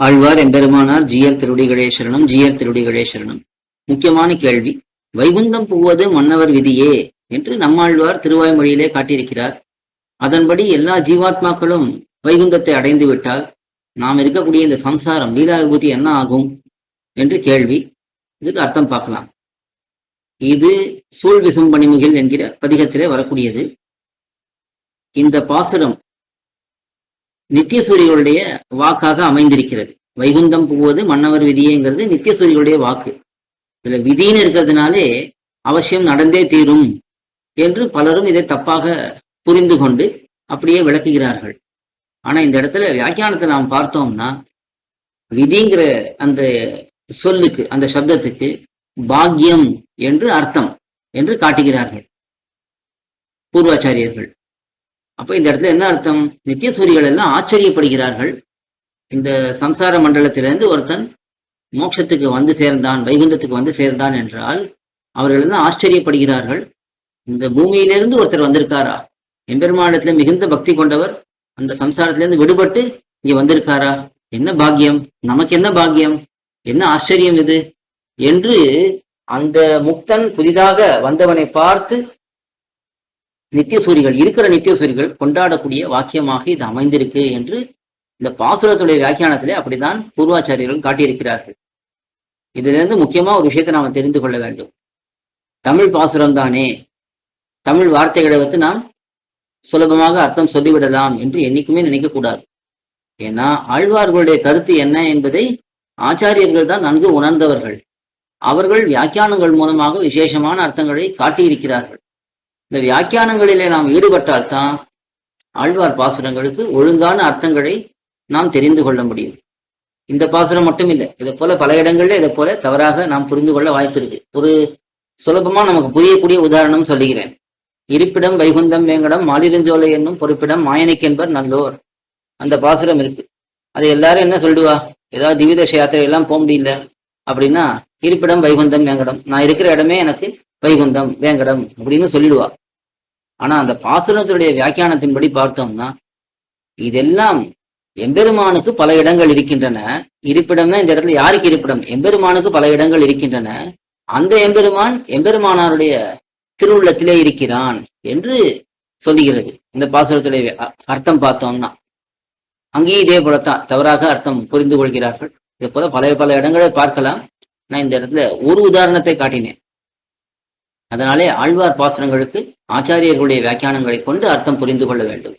ஆழ்வார் எம்பெருமானார் ஜியர் திருடி கணேஸ்வரனும் ஜியர் திருடி கணேஸ்வரனும் முக்கியமான கேள்வி வைகுந்தம் புகுவது மன்னவர் விதியே என்று நம்மாழ்வார் திருவாய்மொழியிலே காட்டியிருக்கிறார். அதன்படி எல்லா ஜீவாத்மாக்களும் வைகுந்தத்தை அடைந்து விட்டால் நாம் இருக்கக்கூடிய இந்த சம்சாரம் லீலா விபூதி என்ன ஆகும் என்று கேள்வி. இதுக்கு அர்த்தம் பார்க்கலாம். இது சூழ் விசும்பணிமுகில் என்கிற பதிகத்திலே வரக்கூடியது. இந்த பாசுரம் நித்தியசூரிகளுடைய வாக்காக அமைந்திருக்கிறது. வைகுந்தம் புகுவது மன்னவர் விதியேங்கிறது நித்தியசூரிகளுடைய வாக்கு. இதுல விதின்னு இருக்கிறதுனாலே அவசியம் நடந்தே தீரும் என்று பலரும் இதை தப்பாக புரிந்து கொண்டு அப்படியே விளக்குகிறார்கள். ஆனா இந்த இடத்துல வியாக்கியானத்தை நாம் பார்த்தோம்னா விதிங்கிற அந்த சொல்லுக்கு அந்த சப்தத்துக்கு பாக்கியம் என்று அர்த்தம் என்று காட்டுகிறார்கள். பூர்வாச்சாரியர்கள். அப்ப இந்த இடத்துல என்ன அர்த்தம்? நித்திய சூரிகள் எல்லாம் ஆச்சரியப்படுகிறார்கள். இந்த சம்சார மண்டலத்திலிருந்து ஒருத்தன் மோட்சத்துக்கு வந்து சேர்ந்தான் வைகுந்தத்துக்கு வந்து சேர்ந்தான் என்றால் அவர்கள் எல்லாம் ஆச்சரியப்படுகிறார்கள். இந்த பூமியிலிருந்து ஒருத்தர் வந்திருக்காரா? எம்பெருமானத்துல மிகுந்த பக்தி கொண்டவர் அந்த சம்சாரத்திலிருந்து விடுபட்டு இங்க வந்திருக்காரா? என்ன பாக்கியம்? நமக்கு என்ன பாக்கியம்? என்ன ஆச்சரியம் இது? என்று அந்த முக்தன் புதிதாக வந்தவனை பார்த்து நித்தியசூரிகள் இருக்கிற நித்தியசூரிகள் கொண்டாடக்கூடிய வாக்கியமாக இது அமைந்திருக்கு என்று இந்த பாசுரத்துடைய வியாக்கியானத்திலே அப்படித்தான் பூர்வாச்சாரியர்கள் காட்டியிருக்கிறார்கள். இதிலிருந்து முக்கியமா ஒரு விஷயத்தை நாம தெரிந்து கொள்ள வேண்டும். தமிழ் பாசுரம் தானே? தமிழ் வார்த்தைகளை வந்து நாம் சுலபமாக அர்த்தம் சொல்லிவிடலாம் என்று என்னைக்குமே நினைக்கக்கூடாது ஏன்னா ஆழ்வார்களுடைய கருத்து என்ன என்பதை ஆச்சாரியர்கள் தான் நன்கு உணர்ந்தவர்கள். அவர்கள் வியாக்கியானங்கள் மூலமாக விசேஷமான அர்த்தங்களை காட்டியிருக்கிறார்கள். இந்த வியாக்கியானங்களிலே நாம் ஈடுபட்டால்தான் ஆழ்வார் பாசுரங்களுக்கு ஒழுங்கான அர்த்தங்களை நாம் தெரிந்து கொள்ள முடியும். இந்த பாசுரம் மட்டும் இல்லை இதை போல பல இடங்கள்ல இதை போல தவறாக நாம் புரிந்து கொள்ள வாய்ப்பு இருக்கு. ஒரு சுலபமா நமக்கு புரியக்கூடிய உதாரணம் சொல்லுகிறேன். இருப்பிடம் வைகுந்தம் வேங்கடம் மாலிருஞ்சோலை என்னும் பொறுப்பிடம் மாயனைக்கென்பர் நல்லோர். அந்த பாசுரம் இருக்கு. அது எல்லாரும் என்ன சொல்லுவா? ஏதாவது திவிதேச யாத்திரை எல்லாம் போக முடியல அப்படின்னா இருப்பிடம் வைகுந்தம் வேங்கடம். நான் இருக்கிற இடமே எனக்கு வைகுந்தம் வேங்கடம் அப்படின்னு சொல்லிடுவா. ஆனா அந்த பாசுரத்துடைய வியாக்கியானத்தின்படி பார்த்தோம்னா இதெல்லாம் எம்பெருமானுக்கு பல இடங்கள் இருக்கின்றன. இருப்பிடம்னா இந்த இடத்துல யாருக்கு இருப்பிடம்? எம்பெருமானுக்கு பல இடங்கள் இருக்கின்றன. அந்த எம்பெருமான் எம்பெருமானாருடைய திருவுள்ளத்திலே இருக்கிறான் என்று சொல்லுகிறது. இந்த பாசுரத்துடைய அர்த்தம் பார்த்தோம்னா. அங்கேயும் இதே போலத்தான். தவறாக அர்த்தம் புரிந்து கொள்கிறார்கள். இதே போல பல பல இடங்களை பார்க்கலாம். நான் இந்த இடத்துல ஒரு உதாரணத்தை காட்டினேன். அதனாலே ஆழ்வார் பாசனங்களுக்கு ஆச்சாரியர்களுடைய வியாக்கியானங்களை கொண்டு அர்த்தம் புரிந்து கொள்ள வேண்டும்.